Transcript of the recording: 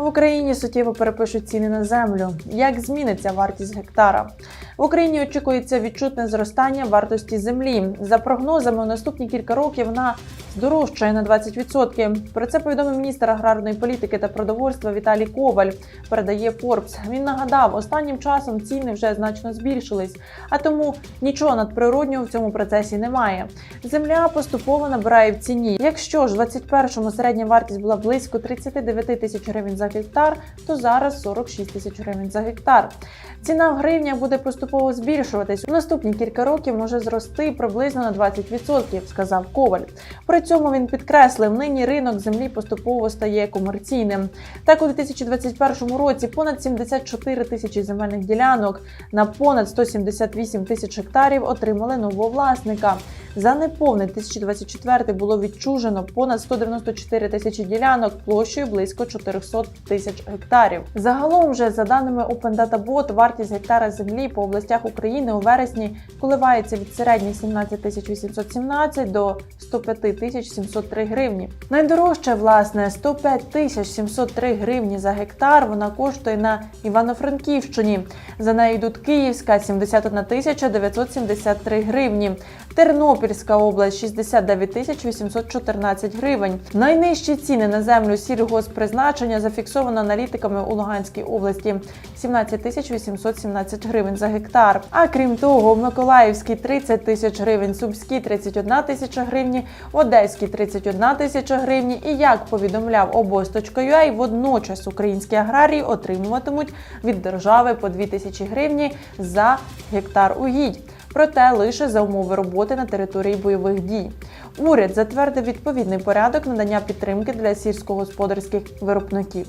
В Україні суттєво перепишуть ціни на землю. Як зміниться вартість гектара? В Україні очікується відчутне зростання вартості землі. За прогнозами, у наступні кілька років вона здорожчає на 20%. Про це повідомив міністр аграрної політики та продовольства Віталій Коваль. Передає Forbes. Він нагадав, останнім часом ціни вже значно збільшились, а тому нічого надприроднього в цьому процесі немає. Земля поступово набирає в ціні. Якщо ж в 21-му середня вартість була близько 39 тисяч гривень за гектар, то зараз 46 тисяч гривень за гектар. Ціна в гривнях буде поступово збільшуватись. У наступні кілька років може зрости приблизно на 20%, сказав Коваль. При цьому він підкреслив, нині ринок землі поступово стає комерційним. Так, у 2021 році понад 74 тисячі земельних ділянок на понад 178 тисяч гектарів отримали нового власника. За неповний 2024 було відчужено понад 194 тисячі ділянок площею близько 400 тисяч гектарів. Загалом, вже за даними Open Data Bot, вартість гектара землі по областях України у вересні коливається від середніх 17 тисяч 817 до 105 тисяч 703 гривні. Найдорожче, власне, 105 тисяч 703 гривні за гектар. Вона коштує на Івано-Франківщині. За нею йдуть Київська 71 тисяча 973 гривні. Тернопільська область 69 тисяч 814 гривень. Найнижчі ціни на землю сільгоспризначення зафіксовано аналітиками у Луганській області 17 тисяч 817 гривень за гектар. А крім того, в Миколаївській 30 тисяч гривень, Сумській 31 тисяча гривні, Одеській 31 тисяча гривні. І як повідомляв обоз.ua, водночас українські аграрії отримуватимуть від держави по 2 тисячі гривні за гектар угідь проте лише за умови роботи на території бойових дій. Уряд затвердив відповідний порядок надання підтримки для сільськогосподарських виробників.